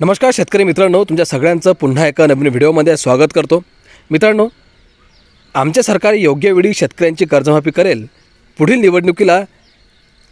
नमस्कार शेतकरी मित्रांनो तुमच्या सगळ्यांचं पुन्हा एका नवीन व्हिडिओमध्ये स्वागत करतो. मित्रांनो आमचे सरकार योग्य वेळी शेतकऱ्यांची कर्जमाफी करेल. पुढील निवडणुकीला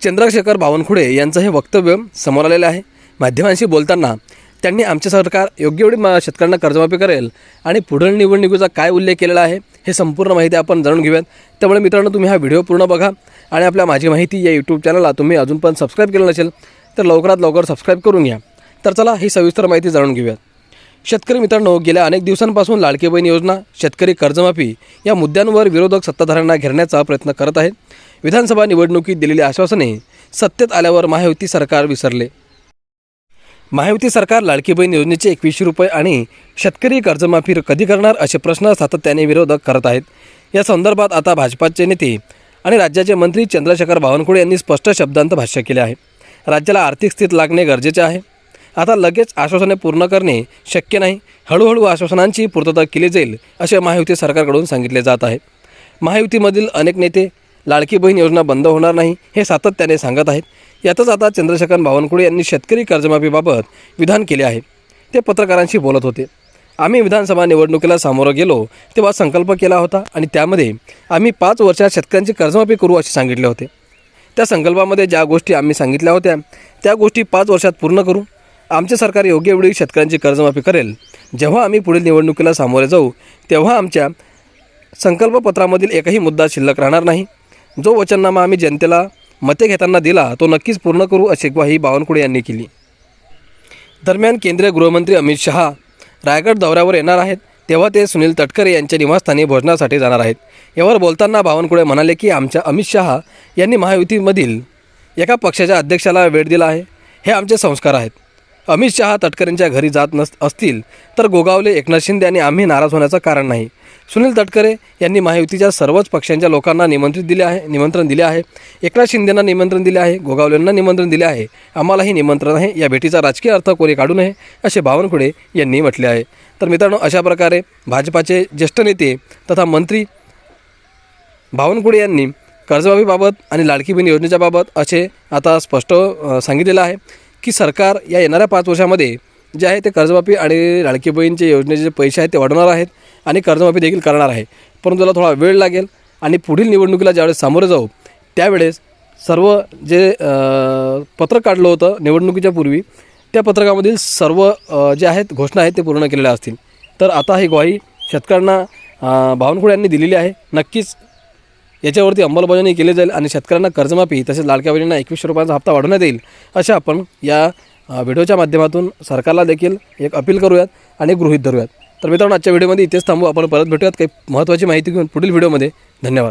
चंद्रशेखर बावनकुळे यांचं हे वक्तव्य समोर आलेलं आहे. माध्यमांशी बोलताना त्यांनी आमचे सरकार योग्य वेळी मा शेतकऱ्यांना कर्जमाफी करेल आणि पुढील निवडणुकीचा काय उल्लेख केलेला आहे हे संपूर्ण माहिती आपण जाणून घेऊयात. त्यामुळे मित्रांनो तुम्ही हा व्हिडिओ पूर्ण बघा आणि आपल्या माझी माहिती या यूट्यूब चॅनलला तुम्ही अजून पण सबस्क्राईब केलं नसेल तर लवकरात लवकर सबस्क्राईब करून घ्या. तर चला ही सविस्तर माहिती जाणून घेऊयात. शेतकरी मित्रांनो गेल्या अनेक दिवसांपासून लाडकी बहीण योजना शेतकरी कर्जमाफी या मुद्द्यांवर विरोधक सत्ताधाऱ्यांना घेरण्याचा प्रयत्न करत आहेत. विधानसभा निवडणुकीत दिलेली आश्वासने सत्तेत आल्यावर महायुती सरकार विसरले. महायुती सरकार लाडकी बहीण योजनेचे एकवीसशे रुपये आणि शेतकरी कर्जमाफी कधी करणार असे प्रश्न सातत्याने विरोधक करत आहेत. या संदर्भात आता भाजपाचे नेते आणि राज्याचे मंत्री चंद्रशेखर बावनकुळे यांनी स्पष्ट शब्दांत भाष्य केले आहे. राज्याला आर्थिक स्थिती लागणे गरजेचे आहे. आता लगेच आश्वासने पूर्ण करणे शक्य नाही. हळूहळू आश्वासनांची पूर्तता केली जाईल असे महायुती सरकारकडून सांगितले जात आहे. महायुतीमधील अनेक नेते लाडकी बहीण योजना बंद होणार नाही हे सातत्याने सांगत आहेत. यातच आता चंद्रशेखर बावनकुळे यांनी शेतकरी कर्जमाफीबाबत विधान केले आहे. ते पत्रकारांशी बोलत होते. आम्ही विधानसभा निवडणुकीला सामोरं गेलो तेव्हा संकल्प केला होता आणि त्यामध्ये आम्ही पाच वर्षात शेतकऱ्यांची कर्जमाफी करू असे सांगितले होते. त्या संकल्पामध्ये ज्या गोष्टी आम्ही सांगितल्या होत्या त्या गोष्टी पाच वर्षात पूर्ण करू. आमचे सरकार योग्य वेळी शेतकऱ्यांची कर्जमाफी करेल. जेव्हा आम्ही पुढील निवडणुकीला सामोरे जाऊ तेव्हा आमच्या संकल्पपत्रामधील एकही मुद्दा शिल्लक राहणार नाही. जो वचननामा आम्ही जनतेला मते घेताना दिला तो नक्कीच पूर्ण करू अशी ग्वाही बावनकुळे यांनी केली. दरम्यान केंद्रीय गृहमंत्री अमित शहा रायगड दौऱ्यावर येणार आहेत तेव्हा ते सुनील तटकरे यांच्या निवासस्थानी भोजनासाठी जाणार आहेत. यावर बोलताना बावनकुळे म्हणाले की आमच्या अमित शहा यांनी महायुतीमधील एका पक्षाच्या अध्यक्षाला वेळ दिला आहे. हे आमचे संस्कार आहेत. अमित शहा तटकरेंच्या घरी जात नस असतील तर गोगावले एकनाथ शिंदे आणि आम्ही नाराज होण्याचं कारण नाही. सुनील तटकरे यांनी महायुतीच्या सर्वच पक्षांच्या लोकांना निमंत्रित दिले आहे निमंत्रण दिले आहे. एकनाथ शिंदेंना निमंत्रण दिले आहे गोगावलेंना निमंत्रण दिले आहे. आम्हालाही निमंत्रण आहे. या भेटीचा राजकीय अर्थ कोणी काढू नये असे बावनकुळे यांनी म्हटले आहे. तर मित्रांनो अशा प्रकारे भाजपाचे ज्येष्ठ नेते तथा मंत्री बावनकुळे यांनी कर्जबाबीबाबत आणि लाडकी बहीण योजनेच्या बाबत असे आता स्पष्ट सांगितलेलं आहे. की सरकार या येणाऱ्या पाच वर्षामध्ये जे आहे ते कर्जमाफी आणि लाडकी बहीणचे योजनेचे जे पैसे आहेत ते वाढवणार आहेत आणि कर्जमाफी देखील करणार आहे. परंतु त्याला थोडा वेळ लागेल आणि पुढील निवडणुकीला ज्यावेळेस सामोरं जाऊ त्यावेळेस सर्व जे पत्रक काढलं होतं निवडणुकीच्या पूर्वी त्या पत्रकामधील सर्व जे आहेत घोषणा आहेत ते पूर्ण केलेल्या असतील. तर आता ही ग्वाही शेतकऱ्यांना बावनकुळे यांनी दिलेली आहे. नक्कीच याच्यावरती अंमलबजावणी केली जाईल आणि शेतकऱ्यांना कर्जमाफी तसेच लाडक्या बहिणींना एकवीसशे रुपयांचा हप्ता वाढवण्यात येईल अशा आपण या व्हिडिओच्या माध्यमातून सरकारला देखील एक अपील करूयात आणि गृहीत धरूयात. तर मित्रांनो आजच्या व्हिडिओमध्ये इथेच थांबू. आपण परत भेटूयात. काही महत्त्वाची माहिती घेऊन पुढील व्हिडिओमध्ये. धन्यवाद.